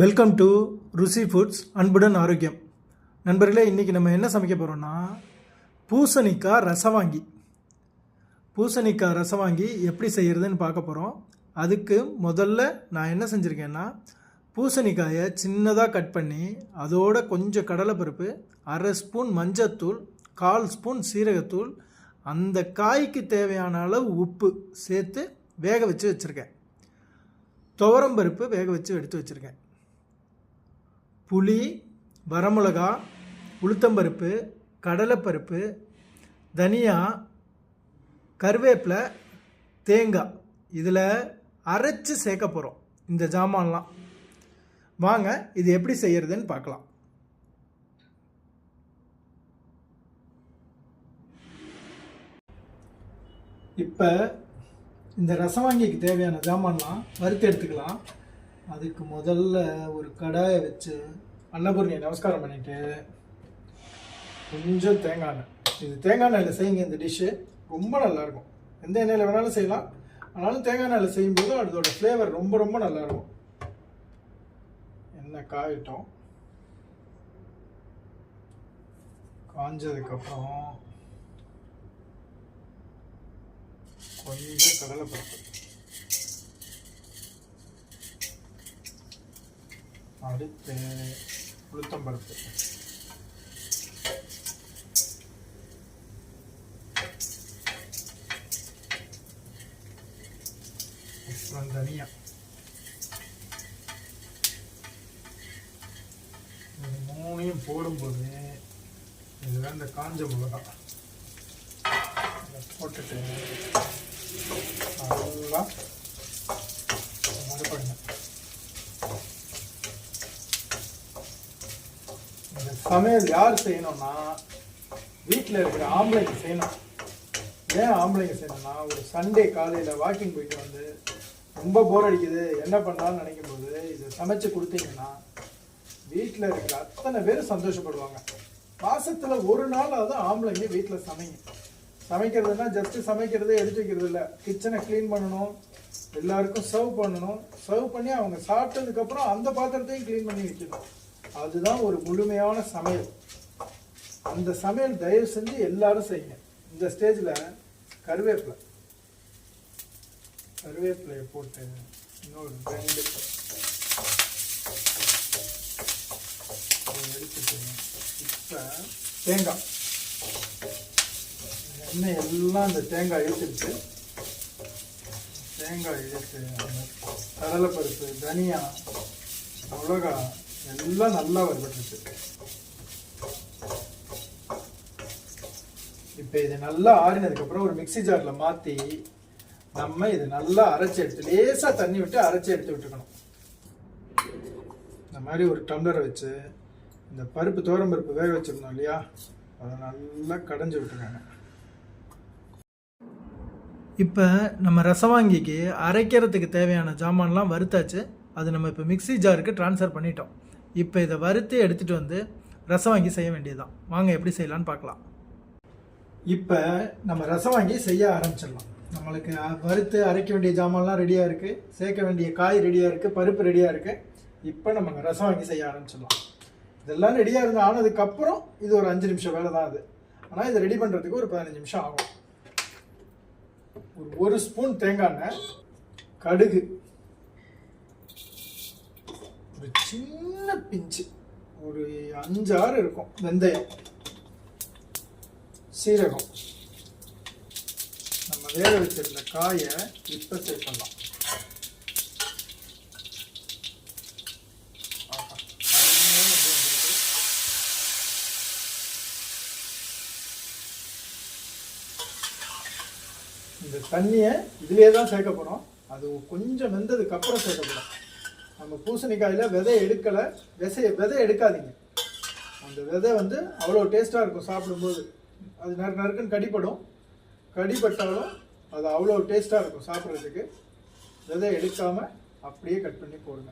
Welcome to ருசி foods அன்புடன் ஆரோக்கியம். நண்பர்களே இன்றைக்கி நம்ம என்ன சமைக்க போகிறோம்னா பூசணிக்காய் ரசவாங்கி பூசணிக்காய் ரசவாங்கி எப்படி செய்கிறதுன்னு பார்க்க போகிறோம் அதுக்கு முதல்ல நான் என்ன செஞ்சுருக்கேன்னா பூசணிக்காயை சின்னதாக கட் பண்ணி அதோட கொஞ்சம் கடலைப்பருப்பு அரை ஸ்பூன் மஞ்சத்தூள் கால் ஸ்பூன் சீரகத்தூள் அந்த காய்க்கு தேவையான அளவு உப்பு சேர்த்து வேக வச்சு வச்சுருக்கேன். துவரம்பருப்பு வேக வச்சு எடுத்து வச்சுருக்கேன். புளி வரமிளகா உளுத்தம்பருப்பு கடலைப்பருப்பு தனியா கருவேப்பிலை தேங்காய். இதில் அரைச்சி சேர்க்க போகிறோம் இந்த ஜாமான்லாம். வாங்க இது எப்படி செய்கிறதுன்னு பார்க்கலாம். இப்போ இந்த ரசவாங்கிக்கு தேவையான ஜாமான்லாம் வறுத்து எடுத்துக்கலாம். அதுக்கு முதல்ல ஒரு கடாயை வச்சு அன்னபூர்ணியை நமஸ்காரம் பண்ணிவிட்டு கொஞ்சம் தேங்காய் எண்ணெய். இது தேங்காய் எண்ணெயில் செய்யுங்க இந்த டிஷ்ஷு ரொம்ப நல்லாயிருக்கும். எந்த எண்ணெயில் வேணாலும் செய்யலாம். ஆனாலும் தேங்காய் எண்ணெயில் செய்யும்போது அதோட ஃப்ளேவர் ரொம்ப ரொம்ப நல்லாயிருக்கும். எண்ணெய் காயட்டும். காஞ்சதுக்கப்புறம் கொஞ்சம் கடலைப்பருப்பு. அடுத்து உளுத்தம்பருப்பு அப்புறம் தனியா. இது மூணையும் போடும்போது இதில் இந்த காஞ்ச மிளகா. போட்டுட்டு நல்லா மறுபடியும் இந்த சமையல் யார் செய்யணும்னா வீட்டில் இருக்கிற ஆம்பளைங்க செய்யணும். ஏன் ஆம்பளைங்க செய்யணும்னா ஒரு சண்டே காலையில் வாக்கிங் போயிட்டு வந்து ரொம்ப போர் அடிக்குது என்ன பண்ணலாம்னு நினைக்கும் போது இதை சமைச்சு கொடுத்தீங்கன்னா வீட்டில் இருக்கிற அத்தனை பேர் சந்தோஷப்படுவாங்க. மாசத்துல ஒரு நாளாவது ஆம்பளைங்க வீட்டில் சமைங்க. சமைக்கிறதுனா ஜஸ்ட் சமைக்கிறது எடுத்து வைக்கிறது இல்லை. கிச்சனை க்ளீன் பண்ணணும் எல்லாருக்கும் சர்வ் பண்ணணும். சர்வ் பண்ணி அவங்க சாப்பிட்டதுக்கப்புறம் அந்த பாத்திரத்தையும் க்ளீன் பண்ணி வைக்கணும். அதுதான் ஒரு முழுமையான சமையல். அந்த சமையல் தயவு செஞ்சு எல்லாரும் செய்யுங்க. இந்த ஸ்டேஜில் கருவேப்பிலை. கருவேப்பிலையை போட்டு இன்னொரு ரெண்டு இப்போ தேங்காய். எண்ணெய் எல்லாம் இந்த தேங்காய் இழுத்துட்டு தேங்காய் இழுத்து கடலைப்பருப்பு தனியா மிளகா எல்லாம் நல்லா வறுபட்டுருச்சு இப்போ இது நல்லா ஆறினதுக்கப்புறம் ஒரு மிக்ஸி ஜாரில் மாற்றி நம்ம இது நல்லா அரைச்சி எடுத்து லேசாக தண்ணி விட்டு அரைச்சி எடுத்து விட்டுக்கணும். இந்த மாதிரி ஒரு டம்ளரை வச்சு இந்த பருப்பு தோரம் பருப்பு வேக வச்சுருந்தோம் இல்லையா? அதை நல்லா கடைஞ்சி விட்டுருக்காங்க இப்போ நம்ம ரசவாங்கிக்கு அரைக்கிறதுக்கு தேவையான ஜாமான்லாம் வறுத்தாச்சு. அது நம்ம இப்போ மிக்ஸி ஜாருக்கு ட்ரான்ஸ்ஃபர் பண்ணிட்டோம். இப்போ இதை வறுத்து எடுத்துகிட்டு வந்து ரசம் வாங்கி செய்ய வேண்டியதுதான். வாங்க எப்படி செய்யலான்னு பார்க்கலாம். இப்போ நம்ம ரசம் வாங்கி செய்ய ஆரம்பிச்சிடலாம். நம்மளுக்கு வறுத்து அரைக்க வேண்டிய ஜாமான்லாம் ரெடியாக இருக்குது சேர்க்க வேண்டிய காய் ரெடியாக இருக்குது பருப்பு ரெடியாக இருக்குது இப்போ நம்ம ரசம் வாங்கி செய்ய ஆரம்பிச்சிடலாம். இதெல்லாம் ரெடியாக இருந்து ஆனதுக்கப்புறம் இது ஒரு அஞ்சு நிமிஷம் வேலை தான் அது. ஆனால் இதை ரெடி பண்ணுறதுக்கு ஒரு பதினஞ்சு நிமிஷம் ஆகும். ஒரு ஒரு ஸ்பூன் தேங்காய் எண்ணெய் கடுகு ஒரு சின்ன பிஞ்சு. ஒரு அஞ்சாறு இருக்கும். வெந்தயம். சீரகம். நம்ம வேக வச்சிருந்த காயை இப்போ சேர்க்கலாம் இந்த தண்ணியை இதுலேயே தான் சேர்க்க போகிறோம் அது கொஞ்சம் வெந்ததுக்கு அப்புறம் சேர்க்க நம்ம பூசணிக்காயில் விதை எடுக்கலை. விதைய விதை எடுக்காதீங்க. அந்த விதை வந்து அவ்வளோ டேஸ்ட்டாக இருக்கும் சாப்பிடும்போது. அது நறு நறுக்குன்னு கடிப்படும் கடிப்பட்டாலும் அது அவ்வளோ டேஸ்ட்டாக இருக்கும் சாப்பிட்றதுக்கு. விதை எடுக்காமல் அப்படியே கட் பண்ணி போடுங்க.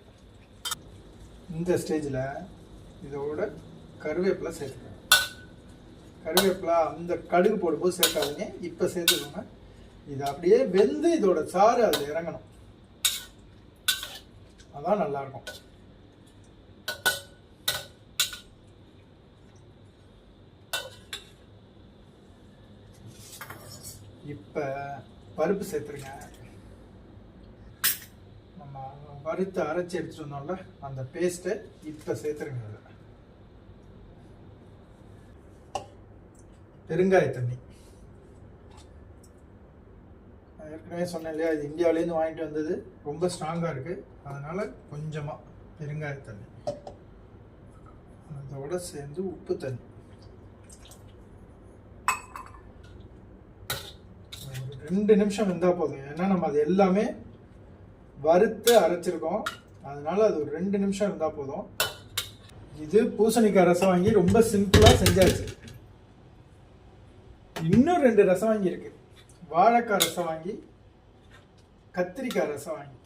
இந்த ஸ்டேஜில் இதோட கருவேப்பிலை சேர்த்துக்கோங்க. கருவேப்பிலை அந்த கடுகு போடும்போது சேர்க்காதீங்க. இப்போ சேர்த்துக்கோங்க. இது அப்படியே வெந்து இதோட சாறு அதில் இறங்கணும். அதான் நல்லாயிருக்கும் இப்போ பருப்பு சேர்த்துருங்க. நம்ம வறுத்து அரைச்சி எடுத்துகிட்டு வந்தோம்ல அந்த பேஸ்ட்டை இப்போ சேர்த்துருங்க அதில் பெருங்காய தண்ணி. ஏற்கனவே சொன்னேன் இல்லையா இது இந்தியாவிலேருந்து வாங்கிட்டு வந்தது ரொம்ப ஸ்ட்ராங்காக இருக்குது அதனால் கொஞ்சமாக பெருங்காய தண்ணி. அதோட சேர்ந்து உப்பு தண்ணி. ரெண்டு நிமிஷம் வெந்தால் போதும். ஏன்னா நம்ம அது எல்லாமே வறுத்து அரைச்சிருக்கோம். அதனால் அது ஒரு ரெண்டு நிமிஷம் இருந்தால் போதும். இது பூசணிக்காய் ரசம் வாங்கி ரொம்ப சிம்பிளாக செஞ்சாச்சு. இன்னும் ரெண்டு ரசம் வாங்கியிருக்கு. வாழைக்காய் ரசம் வாங்கி கத்திரிக்காய் ரசம் வாங்கி.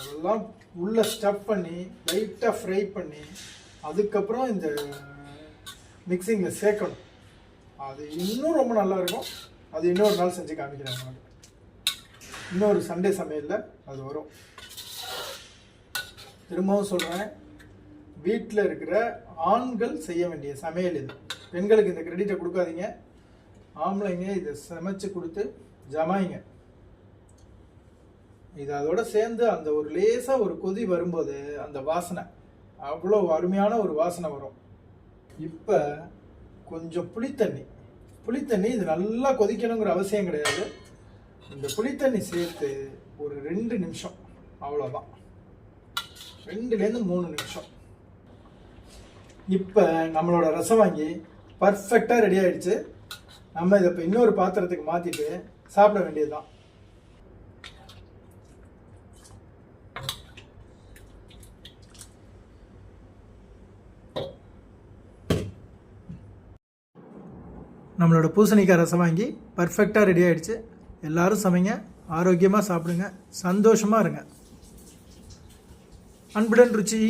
அதெல்லாம் உள்ள ஸ்டஃப் பண்ணி லைட்டாக ஃப்ரை பண்ணி அதுக்கப்புறம் இந்த மிக்சிங்கில் சேர்க்கணும். அது இன்னும் ரொம்ப நல்லா இருக்கும். அது இன்னொரு நாள் செஞ்சு காமிக்கிறேன் இன்னொரு சண்டே சமையலில் அது வரும். திரும்பவும் சொல்கிறேன் வீட்டில் இருக்கிற ஆண்கள் செய்ய வேண்டிய சமையல் இது. பெண்களுக்கு இந்த கிரெடிட்டை கொடுக்காதீங்க. ஆம்பளைங்க இதை சமைச்சு கொடுத்து ஜமாயிங்க. இது அதோட சேர்ந்து அந்த ஒரு லேசாக ஒரு கொதி வரும்போது அந்த வாசனை அவ்வளோ அருமையான ஒரு வாசனை வரும். இப்போ கொஞ்சம் புளித்தண்ணி புளித்தண்ணி இது நல்லா கொதிக்கணுங்கிற அவசியம் கிடையாது. இந்த புளித்தண்ணி சேர்த்து ஒரு ரெண்டு நிமிஷம் அவ்வளோதான் ரெண்டுலேருந்து மூணு நிமிஷம். இப்போ நம்மளோட ரசம் வாங்கி பர்ஃபெக்டாக ரெடி ஆகிடுச்சு நம்ம இதை இப்போ இன்னொரு பாத்திரத்துக்கு மாற்றிட்டு சாப்பிட வேண்டியதுதான். நம்மளோட பூசணிக்காய் ரசம் வாங்கி பர்ஃபெக்டாக ரெடி ஆகிடுச்சு எல்லோரும் சமைங்க ஆரோக்கியமாக சாப்பிடுங்க சந்தோஷமாக இருங்க. அன்புடன் ருச்சி.